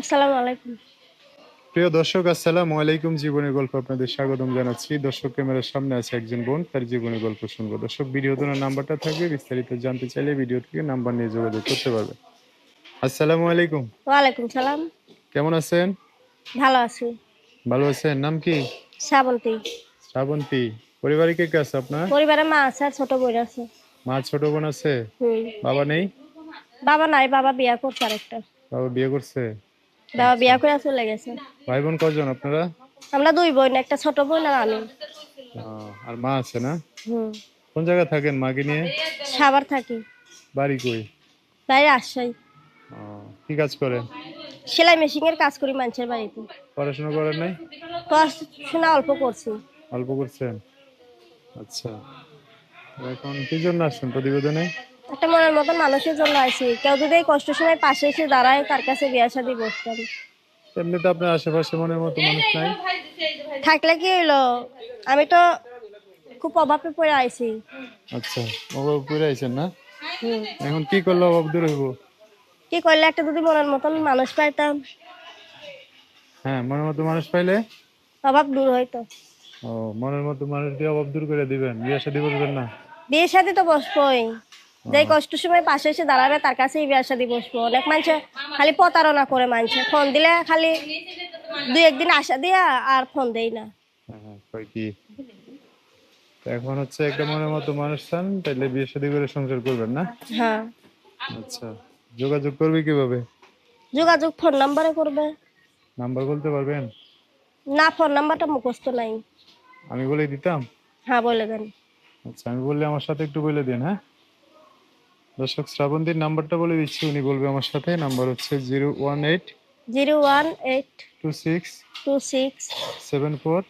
আসসালামু আলাইকুম। প্রিয় দর্শক আসসালামু আলাইকুম। জীবনের গল্প আপনাদের স্বাগতম জানাচ্ছি। দর্শক ক্যামেরার সামনে আছে একজন বোন তার জীবনের গল্প শুনব। দর্শক ভিডিও নাম্বারটা থাকবে বিস্তারিত জানতে চাইলে ভিডিও থেকে নাম্বার নিয়ে যোগাযোগ করতে পারবে আসসালামু আলাইকুম। সালাম। কেমন আছেন? ভালো আছি। ভালো আছেন? নাম কি? শ্রাবন্তী। শ্রাবন্তী। পরিবারে কে কে আছে আপনার? পরিবারে মা আছে আর ছোট বোন আছে। মা ছোট বোন আছে? বাবা নেই? বাবা নাই বাবা বিয়া করছে আরেকটা। বাবা বিয়ে করছে? বাবা বিয়া করে চলে গেছে। ভাই বোন কজন আপনারা? আমরা দুই বোন একটা ছোট বোন আর আমি। আর মা আছে না? হুম। কোন জায়গায় থাকেন মাকে নিয়ে? সাবার থাকি। বাড়ি কই? বাইরে আসছাই আহ, কি কাজ করেন সেলাই মেশিন এর কাজ করি মানুষের বাড়িতে। পড়াশোনা করেন নাই? পড়াশোনা অল্প করছি। অল্প করছেন? আচ্ছা। এখন কি জন্য আসছেন প্রতিবেদনে? একটা মনের মতন মানুষের জন্য আছি। কেউ যদি এই কষ্ট সময় পাশে এসে দাঁড়ায় তার কাছে বিয়া শাদি বসতাম এমনি তো আপনার আশেপাশে মনের মতো মানুষ নাই। থাকলে কি হইল? আমি তো খুব অভাবে পড়ে আইছি। আচ্ছা ওগুলো পুরে আইছেন না? এখন কি করলে অভাব দূর হইব? কি করলে একটা যদি মনের মতন মানুষ পাইতাম? হ্যাঁ মনের মতো মানুষ পাইলে? অভাব দূর হইতো। ও মনের মতো মানুষ দিয়ে অভাব দূর করে দিবেন। বিয়ে শাদি করবেন না? বিয়ে শাদি তো বসবোই। যে কষ্ট সময় পাশে এসে দাঁড়াবে তার কাছেই বিয়ের সাথে বসবো। অনেক মানুষ খালি প্রতারণা করে মানুষ ফোন দিলে খালি দুই একদিন আশা দিয়া আর ফোন দেই না। হ্যাঁ, এখন হচ্ছে একটা মনের মতো মানুষ চান তাইলে বিয়ে শাদী করে সংসার করবেন না? হ্যাঁ। আচ্ছা যোগাযোগ করবে কীভাবে? যোগাযোগ ফোন নাম্বারে করবে। নাম্বার বলতে পারবেন? না ফোন নাম্বারটা মুখস্থ নাই। আমি বলে দিতাম? হ্যাঁ বলে দেন। আচ্ছা আমি বললে আমার সাথে একটু বলে দিন হ্যাঁ? দর্শক শ্রাবন্তীর নাম্বারটা বলে দিচ্ছি উনি বলবে আমার সাথে। নাম্বার হচ্ছে zero one eight zero one eight two six two six seven four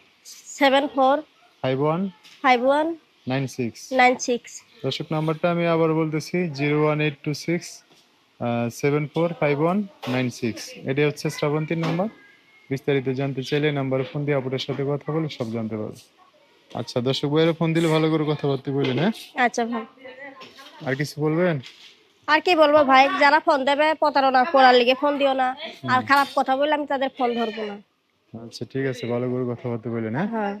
seven four five one five one nine six. Nine six. দর্শক নাম্বারটা আমি আবার বলতেছি zero one eight two six seven four five one nine six. এটি হচ্ছে শ্রাবন্তীর number. বিস্তারিত জানতে চাইলে নাম্বারে ফোন দিয়ে আপনার সাথে কথা বলে সব জানতে পারবে। আচ্ছা দর্শক ভাইয়েরা ফোন দিলে ভালো করে কথাবার্তা বললেন হ্যাঁ? আচ্ছা ভাই আর কিছু বলবেন? আর কি বলব ভাই যারা ফোন দেবে প্রতারণা করার লিগে ফোন দিও না। আর খারাপ কথা বললে আমি তাদের ফোন ধরবো না। আচ্ছা ঠিক আছে ভালো করে কথাবার্তা বললেন হ্যাঁ? হ্যাঁ।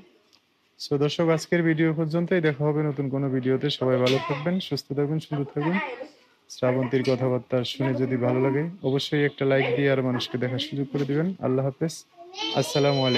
সো দর্শক আজকের ভিডিও পর্যন্তই। দেখা হবে নতুন কোনো ভিডিওতে সবাই ভালো থাকবেন সুস্থ থাকবেন সুন্দর থাকবেন। শ্রাবন্তীর কথাবার্তা শুনে যদি ভালো লাগে অবশ্যই একটা লাইক দিয়ে আর মানুষকে দেখার সুযোগ করে দিবেন। আল্লাহ হাফেজ। আসসালামু আলাইকুম।